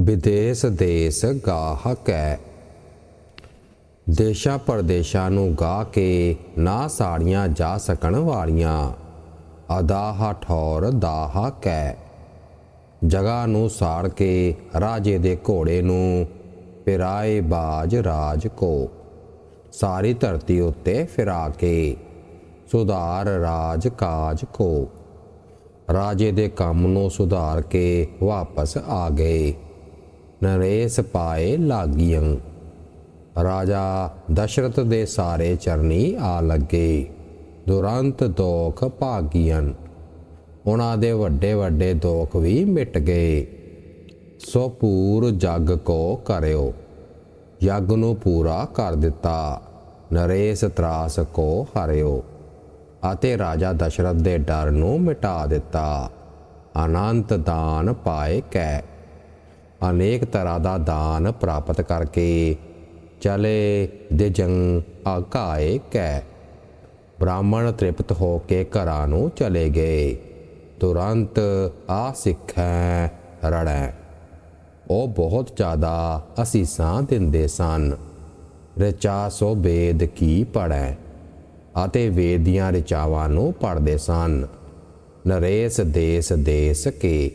ਵਿਦੇਸ ਦੇਸ ਗਾਹਕ ਹੈ। ਦੇਸ਼ਾਂ ਪਰਦੇਸ਼ਾਂ ਨੂੰ ਗਾ ਕੇ ਨਾ ਸਾੜੀਆਂ ਜਾ ਸਕਣ ਵਾਲੀਆਂ। ਅਦਾਹ ਠੌਰ ਦਾਹ ਕੈ ਜਗਾ ਨੂੰ ਸਾੜ ਕੇ ਰਾਜੇ ਦੇ ਘੋੜੇ ਨੂੰ ਫਿਰਾਏ ਬਾਜ ਰਾਜ ਕੋ। ਸਾਰੀ ਧਰਤੀ ਉੱਤੇ ਫਿਰਾ ਕੇ ਸੁਧਾਰ ਰਾਜ ਕਾਜ ਕੋ। ਰਾਜੇ ਦੇ ਕੰਮ ਨੂੰ ਸੁਧਾਰ ਕੇ ਵਾਪਸ ਆ ਗਏ। ਨਰੇਸ ਪਾਏ ਲਾਗੀਆਂ ਰਾਜਾ ਦਸ਼ਰਥ ਦੇ ਸਾਰੇ ਚਰਨੀ ਆ ਲੱਗੇ। ਦੁਰੰਤ ਦੋਖ ਭਾਗੀਆਂ ਉਹਨਾਂ ਦੇ ਵੱਡੇ ਵੱਡੇ ਦੋਖ ਵੀ ਮਿਟ ਗਏ। ਸੋ ਪੂਰ ਜਗ ਕੋ ਕਰਿਓ। ਯੱਗ ਨੂੰ ਪੂਰਾ ਕਰ ਦਿੱਤਾ। ਨਰੇਸ਼ ਤਰਾਸ ਕੋ ਹਰਿਓ। ਅਤੇ ਰਾਜਾ ਦਸ਼ਰਥ ਦੇ ਡਰ ਨੂੰ ਮਿਟਾ ਦਿੱਤਾ। ਅਨੰਤ ਦਾਨ ਪਾਏ ਕੈ। ਅਨੇਕ ਤਰ੍ਹਾਂ ਦਾ ਦਾਨ ਪ੍ਰਾਪਤ ਕਰਕੇ ਚਲੇ ਦਿਜੰ ਆਕਾਏ ਕੈ। ਬ੍ਰਾਹਮਣ ਤ੍ਰਿਪਤ ਹੋ ਕੇ ਘਰਾਂ ਨੂੰ ਚਲੇ ਗਏ। ਤੁਰੰਤ ਆ ਸਿੱਖੈ ਰੜੈ। ਉਹ ਬਹੁਤ ਜ਼ਿਆਦਾ ਅਸੀਸਾਂ ਦਿੰਦੇ ਸਨ। ਰਚਾ ਸੋ ਵੇਦ ਕੀ ਪੜੈ ਅਤੇ ਵੇਦ ਦੀਆਂ ਰਚਾਵਾਂ ਨੂੰ ਪੜ੍ਹਦੇ ਸਨ। ਨਰੇਸ਼ ਦੇਸ ਦੇਸ ਕੇ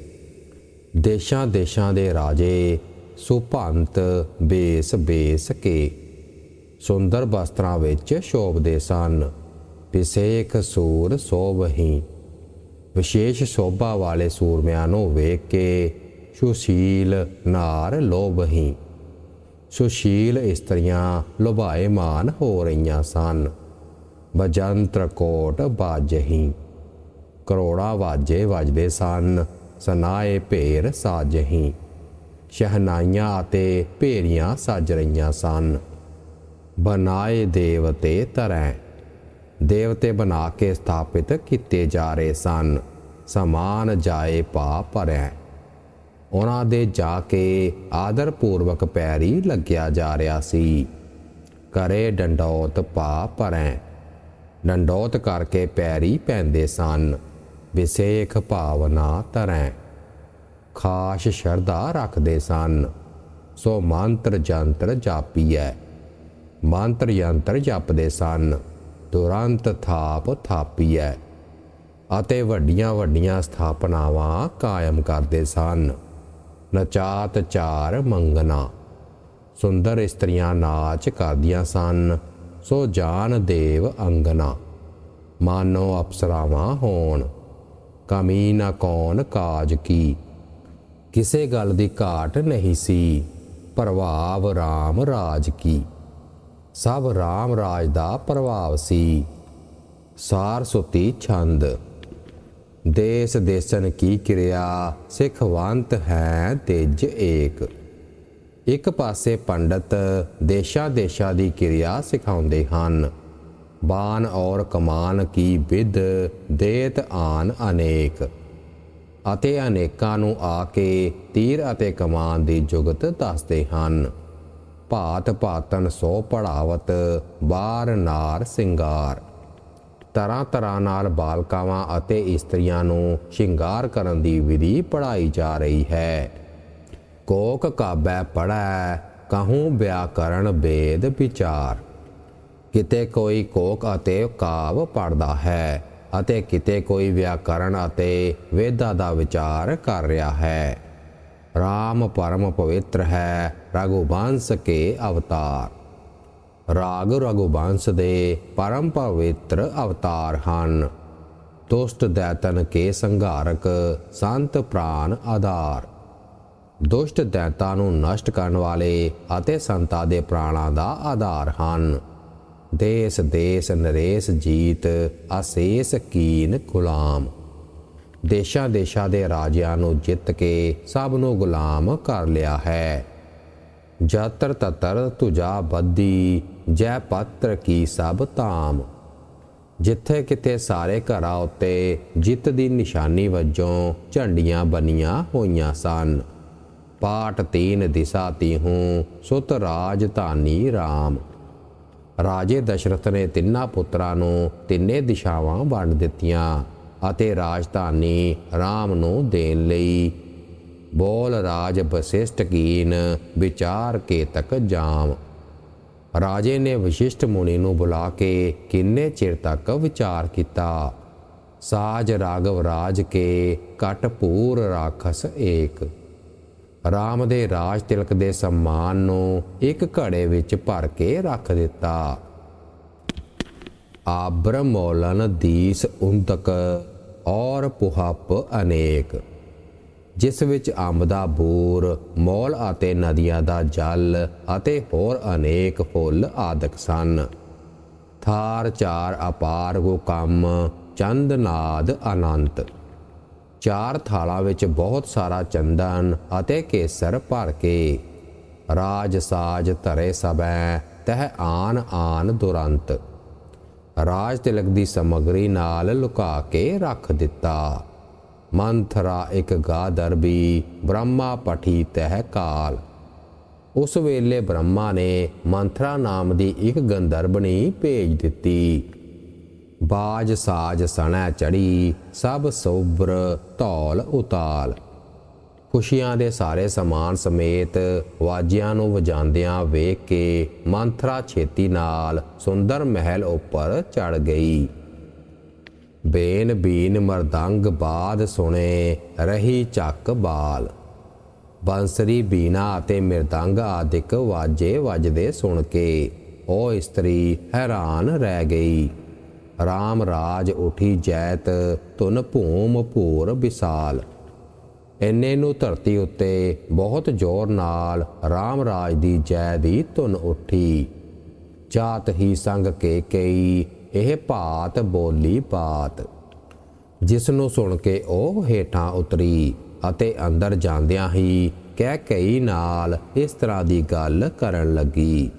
ਦੇਸ਼ਾਂ ਦੇਸ਼ਾਂ ਦੇ ਰਾਜੇ ਸੁਭੰਤ ਬੇਸ ਬੇਸ ਕੇ। ਸੁੰਦਰ ਵਸਤਰਾਂ ਵਿੱਚ ਸ਼ੋਭਦੇ ਸਨ। ਵਿਸੇਖ ਸੂਰ ਸੋਭਹੀ ਵਿਸ਼ੇਸ਼ ਸ਼ੋਭਾ ਵਾਲੇ ਸੂਰਮਿਆਂ ਨੂੰ ਵੇਖ ਕੇ ਸੁਸ਼ੀਲ ਨਾਰ ਲੋਭਹੀ ਸੁਸ਼ੀਲ ਇਸਤਰੀਆਂ ਲੁਭਾਏਮਾਨ ਹੋ ਰਹੀਆਂ ਸਨ। ਬਜੰਤਰ ਕੋਟ ਬਾਜਹੀ ਕਰੋੜਾ ਵਾਜੇ ਵੱਜਦੇ ਸਨ। ਸਨਾਏ ਭੇਰ ਸਾਜਹੀ ਸ਼ਹਨਾਈਆਂ ਅਤੇ ਭੇਰੀਆਂ ਸਾਜ ਰਹੀਆਂ ਸਨ। ਬਨਾਏ ਦੇਵਤੇ ਤਰੈ। ਦੇਵਤੇ ਬਣਾ ਕੇ ਸਥਾਪਿਤ ਕੀਤੇ ਜਾ ਰਹੇ ਸਨ। ਸਮਾਨ ਜਾਏ ਪਾ ਭਰੈ। ਉਹਨਾਂ ਦੇ ਜਾ ਕੇ ਆਦਰ ਪੂਰਵਕ ਪੈਰੀ ਲੱਗਿਆ ਜਾ ਰਿਹਾ ਸੀ। ਕਰੇ ਡੰਡੌਤ ਪਾ ਪਰੈ ਡੰਡੌਤ ਕਰਕੇ ਪੈਰੀ ਪੈਂਦੇ ਸਨ। ਵਿਸੇਖ ਭਾਵਨਾ ਤਰੈ ਖਾਸ ਸ਼ਰਧਾ ਰੱਖਦੇ ਸਨ। ਸੋ ਮੰਤਰ ਜੰਤਰ ਜਾਪੀਐ। ਮੰਤਰ ਯੰਤਰ ਜਪਦੇ ਸਨ। ਤੁਰੰਤ ਥਾਪ ਥਾਪੀਐ। ਅਤੇ ਵੱਡੀਆਂ ਵੱਡੀਆਂ ਸਥਾਪਨਾਵਾਂ ਕਾਇਮ ਕਰਦੇ ਸਨ। ਨਚਾਤ ਚਾਰ ਮੰਗਨਾ। ਸੁੰਦਰ ਇਸਤਰੀਆਂ ਨਾਚ ਕਰਦੀਆਂ ਸਨ। ਸੋ ਜਾਨ ਦੇਵ ਅੰਗਨਾ। ਮਾਨੋ ਅਪਸਰਾਵਾਂ ਹੋਣ। ਕਮੀ ਨਾ ਕੌਣ ਕਾਜ ਕੀ। ਕਿਸੇ ਗੱਲ ਦੀ ਘਾਟ ਨਹੀਂ ਸੀ, ਪ੍ਰਭਾਵ RAM ਰਾਜ ਕੀ। ਸਭ RAM ਰਾਜ ਦਾ ਪ੍ਰਭਾਵ ਸੀ। ਸਾਰ ਸੁਤੀ ਛੰਦ। ਦੇਸ ਦੇਸਨ ਕੀ ਕਿਰਿਆ ਸਿਖਵੰਤ ਹੈ ਤੇਜ ਏਕ। ਇੱਕ ਪਾਸੇ ਪੰਡਤ ਦੇਸ਼ਾਂ ਦੇਸ਼ਾਂ ਦੀ ਕਿਰਿਆ ਸਿਖਾਉਂਦੇ ਹਨ। ਬਾਨ ਔਰ ਕਮਾਨ ਕੀ ਵਿਦ ਦੇਤ ਆਨ ਅਨੇਕ। ਅਤੇ ਅਨੇਕਾਂ ਨੂੰ ਆ ਕੇ ਤੀਰ ਅਤੇ ਕਮਾਨ ਦੀ ਜੁਗਤ ਦੱਸਦੇ ਹਨ। ਭਾਤ ਭਾਤਨ ਸੋ ਪੜਾਵਤ, ਬਾਰ ਨਾਰ ਸਿੰਗਾਰ। ਤਰ੍ਹਾਂ ਤਰ੍ਹਾਂ ਨਾਲ ਬਾਲਕਾਵਾਂ ਅਤੇ ਇਸਤਰੀਆਂ ਨੂੰ ਸ਼ਿੰਗਾਰ ਕਰਨ ਦੀ ਵਿਧੀ ਪੜਾਈ ਜਾ ਰਹੀ ਹੈ। ਕੋਕ ਕਾਬੈ ਪੜੈ ਕਹੂੰ ਵਿਆਕਰਣ ਵੇਦ ਵਿਚਾਰ। ਕਿਤੇ ਕੋਈ ਕੋਕ ਅਤੇ ਕਾਵ ਪੜਦਾ ਹੈ ਅਤੇ ਕਿਤੇ ਕੋਈ ਵਿਆਕਰਣ ਅਤੇ ਵੇਦਾਂ ਦਾ ਵਿਚਾਰ ਕਰ ਰਿਹਾ ਹੈ। RAM ਪਰਮ ਪਵਿੱਤਰ ਹੈ ਰਘੁਵੰਸ਼ ਕੇ ਅਵਤਾਰ। ਰਾਗ ਰਘੁਬੰਸ ਦੇ ਪਰਮ ਪਵਿੱਤਰ ਅਵਤਾਰ ਹਨ। ਦੁਸ਼ਟ ਦੈਤਨ ਕੇ ਸੰਘਾਰਕ ਸੰਤ ਪ੍ਰਾਨ ਆਧਾਰ। ਦੁਸ਼ਟ ਦੈਤਾਂ ਨੂੰ ਨਸ਼ਟ ਕਰਨ ਵਾਲੇ ਅਤੇ ਸੰਤਾਂ ਦੇ ਪ੍ਰਾਣਾਂ ਦਾ ਆਧਾਰ ਹਨ। ਦੇਸ ਦੇਸ ਨਰੇਸ਼ ਜੀਤ ਅਸੇਸ ਕੀਨ ਗੁਲਾਮ। ਦੇਸ਼ਾਂ ਦੇਸ਼ਾਂ ਦੇ ਰਾਜਿਆਂ ਨੂੰ ਜਿੱਤ ਕੇ ਸਭ ਨੂੰ ਗੁਲਾਮ ਕਰ ਲਿਆ ਹੈ। ਜਾਤਰ ਤਤਰ ਤੁਜਾ ਬੱਦੀ ਜੈ ਪੱਤਰ ਕੀ ਸਭ ਧਾਮ। ਜਿੱਥੇ ਕਿਤੇ ਸਾਰੇ ਘਰਾਂ ਉੱਤੇ ਜਿੱਤ ਦੀ ਨਿਸ਼ਾਨੀ ਵਜੋਂ ਝੰਡੀਆਂ ਬਣੀਆਂ ਹੋਈਆਂ ਸਨ। ਪਾਠ ਤੀਨ ਦਿਸ਼ਾ ਤੀਹੂੰ, ਸੁਤ ਰਾਜਧਾਨੀ RAM ਰਾਜੇ ਦਸ਼ਰਥ ਨੇ ਤਿੰਨਾਂ ਪੁੱਤਰਾਂ ਨੂੰ ਤਿੰਨੇ ਦਿਸ਼ਾਵਾਂ ਵੰਡ ਦਿੱਤੀਆਂ ਅਤੇ ਰਾਜਧਾਨੀ RAM ਨੂੰ ਦੇਣ ਲਈ। ਬੋਲ ਰਾਜ ਵਸਿਸ਼ਟ ਕੀਨ ਵਿਚਾਰ ਕੇ ਤਕ ਜਾਮ। ਰਾਜੇ ਨੇ ਵਸ਼ਿਸ਼ਟ ਮੁਨੀ ਨੂੰ ਬੁਲਾ ਕੇ ਕਿੰਨੇ ਚਿਰ ਤੱਕ ਵਿਚਾਰ ਕੀਤਾ? ਸਾਜ ਰਾਗਵ ਰਾਜ ਕੇ ਕਟਪੂਰ ਰਾਖਸ ਏਕ। ਰਾਮ ਦੇ ਰਾਜ ਤਿਲਕ ਦੇ ਸਮਾਨ ਨੂੰ ਇੱਕ ਘੜੇ ਵਿੱਚ ਭਰ ਕੇ ਰੱਖ ਦਿੱਤਾ। ਆਬਰ ਮੌਲਨ ਦੀਸ ਉੰਤਕ ਔਰ ਪੁਹੱਪ ਅਨੇਕ, ਜਿਸ ਵਿੱਚ ਅੰਬ ਦਾ ਬੂਰ, ਮੌਲ ਅਤੇ ਨਦੀਆਂ ਦਾ ਜਲ ਅਤੇ ਹੋਰ ਅਨੇਕ ਫੁੱਲ ਆਦਿਕ ਸਨ। ਥਾਰ ਚਾਰ ਅਪਾਰ ਕੋ ਕੰਮ ਚੰਦ ਨਾਦ ਅਨੰਤ। ਚਾਰ ਥਾਲਾਂ ਵਿੱਚ ਬਹੁਤ ਸਾਰਾ ਚੰਦਨ ਅਤੇ ਕੇਸਰ ਭਰ ਕੇ ਰਾਜ ਸਾਜ ਧਰੇ ਸਭੈ, ਤਹ ਆਨ ਆਨ ਦੁਰੰਤ। ਰਾਜ ਤਿਲਕ ਦੀ ਸਮਗਰੀ ਨਾਲ ਲੁਕਾ ਕੇ ਰੱਖ ਦਿੱਤਾ। ਮੰਥਰਾ ਇੱਕ ਗਾਦਰ ਵੀ ਬ੍ਰਹਮਾ ਪਠੀ ਤਹਿ ਕਾਲ। ਉਸ ਵੇਲੇ ਬ੍ਰਹਮਾ ਨੇ ਮੰਥਰਾ ਨਾਮ ਦੀ ਇੱਕ ਗੰਧਰਬਣੀ ਭੇਜ ਦਿੱਤੀ। ਬਾਜ ਸਾਜ ਸਣੈ ਚੜੀ, ਸਭ ਸੋਬਰ ਧੌਲ ਉਤਾਲ। ਖੁਸ਼ੀਆਂ ਦੇ ਸਾਰੇ ਸਮਾਨ ਸਮੇਤ ਵਾਜਿਆਂ ਨੂੰ ਵਜਾਉਂਦਿਆਂ ਵੇਖ ਕੇ ਮੰਥਰਾ ਛੇਤੀ ਨਾਲ ਸੁੰਦਰ ਮਹਿਲ ਉੱਪਰ ਚੜ ਗਈ। ਬੇਨ ਬੀਨ ਮਰਦੰਗ ਬਾਦ ਸੁਣੇ ਰਹੀ ਚੱਕ ਬਾਲ। ਬੰਸਰੀ ਬੀਨਾ ਅਤੇ ਮਿਰਦੰਗ ਆਦਿਕ ਵਾਜੇ ਵੱਜਦੇ ਸੁਣ ਕੇ ਉਹ ਇਸਤਰੀ ਹੈਰਾਨ ਰਹਿ ਗਈ। RAM ਰਾਜ ਉਠੀ ਜੈਤ ਤੁਨ ਭੂਮ ਭੂਰ ਵਿਸਾਲ। ਇੰਨੇ ਨੂੰ ਧਰਤੀ ਉੱਤੇ ਬਹੁਤ ਜ਼ੋਰ ਨਾਲ RAM ਰਾਜ ਦੀ ਜੈ ਦੀ ਧੁਨ ਉੱਠੀ। ਜਾਤ ਹੀ ਸੰਗ ਕੇ ਕਈ, ਇਹ ਭਾਤ ਬੋਲੀ ਬਾਤ। ਜਿਸ ਨੂੰ ਸੁਣ ਕੇ ਉਹ ਹੇਠਾਂ ਉਤਰੀ ਅਤੇ ਅੰਦਰ ਜਾਂਦਿਆਂ ਹੀ ਕਹਿ ਕਈ ਨਾਲ ਇਸ ਤਰ੍ਹਾਂ ਦੀ ਗੱਲ ਕਰਨ ਲੱਗੀ।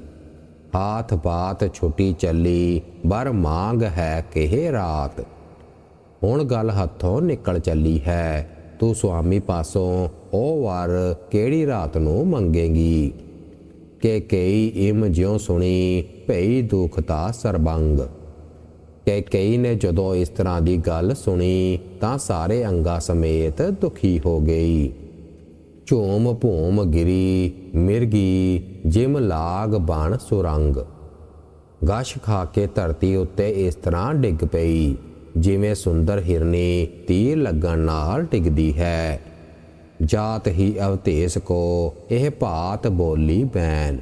ਹਾਥ ਬਾਤ ਛੁੱਟੀ ਚੱਲੀ, ਬਰ ਮੰਗ ਹੈ ਕਿਹ ਰਾਤ। ਹੁਣ ਗੱਲ ਹੱਥੋਂ ਨਿਕਲ ਚੱਲੀ ਹੈ, ਤੂੰ ਸੁਆਮੀ ਪਾਸੋਂ ਉਹ ਵਾਰ ਕਿਹੜੀ ਰਾਤ ਨੂੰ ਮੰਗੇਗੀ? ਕਿ ਕਈ ਇਮ ਜਿਉ ਸੁਣੀ, ਭਈ ਦੁਖਤਾ ਸਰਬੰਗ। ਕਿ ਕਈ ਨੇ ਜਦੋਂ ਇਸ ਤਰ੍ਹਾਂ ਦੀ ਗੱਲ ਸੁਣੀ, ਤਾਂ ਸਾਰੇ ਅੰਗਾ ਸਮੇਤ ਦੁਖੀ ਹੋ ਗਈ। ਝੋਮ ਭੂਮ ਗਿਰੀ, ਮਿਰਗੀ ਜਿਮ ਲਾਗ ਬਣ ਸੁਰੰਗ। ਗਸ਼ ਖਾ ਕੇ ਧਰਤੀ ਉੱਤੇ ਇਸ ਤਰ੍ਹਾਂ ਡਿੱਗ ਪਈ, ਜਿਵੇਂ ਸੁੰਦਰ ਹਿਰਨੀ ਤੀਰ ਲੱਗਣ ਨਾਲ ਡਿੱਗਦੀ ਹੈ। ਜਾਤ ਹੀ ਅਵਤੇਸ ਕੋ ਇਹ ਭਾਤ ਬੋਲੀ ਬੈਨ।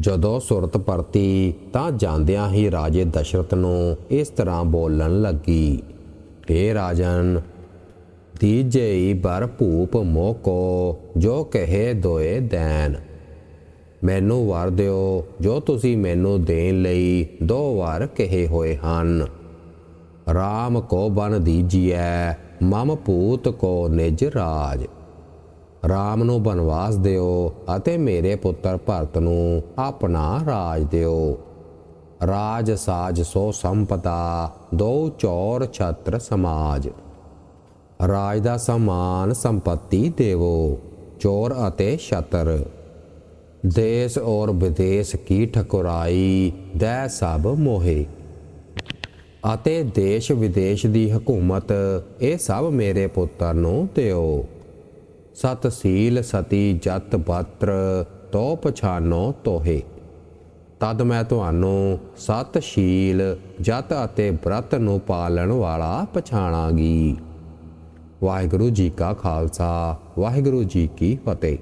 ਜਦੋਂ ਸੁਰਤ ਪਰਤੀ ਤਾਂ ਜਾਂਦਿਆਂ ਹੀ ਰਾਜੇ ਦਸ਼ਰਥ ਨੂੰ ਇਸ ਤਰ੍ਹਾਂ ਬੋਲਣ ਲੱਗੀ ਏ ਰਾਜਨ ਦੀਜੇ ਬਰ ਭੂਪ ਮੋਕੋ ਜੋ ਕਹੇ ਦੋਏ ਦੈਨ। ਮੈਨੂੰ ਵਰ ਦਿਓ, ਜੋ ਤੁਸੀਂ ਮੈਨੂੰ ਦੇਣ ਲਈ ਦੋ ਵਾਰ ਕਹੇ ਹੋਏ ਹਨ। RAM ਕੋ ਬਨ ਦੀਜੀਐ, ਮਮ ਪੂਤ ਕੋ ਨਿਜ ਰਾਜ। RAM ਨੂੰ ਬਨਵਾਸ ਦਿਓ ਅਤੇ ਮੇਰੇ ਪੁੱਤਰ ਭਰਤ ਨੂੰ ਆਪਣਾ ਰਾਜ ਦਿਓ। ਰਾਜ ਸਾਜ ਸੋ ਸੰਪਤਾ ਦੋ ਚੌਰ ਛਤਰ ਸਮਾਜ। ਰਾਜ ਦਾ ਸਮਾਨ ਸੰਪਤੀ ਦੇਵੋ, ਚੋਰ ਅਤੇ ਛਤਰ। ਦੇਸ਼ ਔਰ ਵਿਦੇਸ਼ ਕੀ ਠਕੁਰਾਈ, ਦੈ ਸਭ ਮੋਹੇ। ਅਤੇ ਦੇਸ਼ ਵਿਦੇਸ਼ ਦੀ ਹਕੂਮਤ, ਇਹ ਸਭ ਮੇਰੇ ਪੁੱਤਰ ਨੂੰ ਦਿਓ। ਸਤ ਸੀਲ ਸਤੀ ਜਤ ਪਤਰ ਤੋ ਪਛਾਨੋ ਤੋਹੇ। ਤਦ ਮੈਂ ਤੁਹਾਨੂੰ ਸਤ ਸ਼ੀਲ, ਜਤ ਅਤੇ ਬ੍ਰਤ ਨੂੰ ਪਾਲਣ ਵਾਲਾ ਪਛਾਣਾਂਗੀ। ਵਾਹਿਗੁਰੂ ਜੀ ਕਾ ਖਾਲਸਾ, ਵਾਹਿਗੁਰੂ ਜੀ ਕੀ ਫਤਿਹ।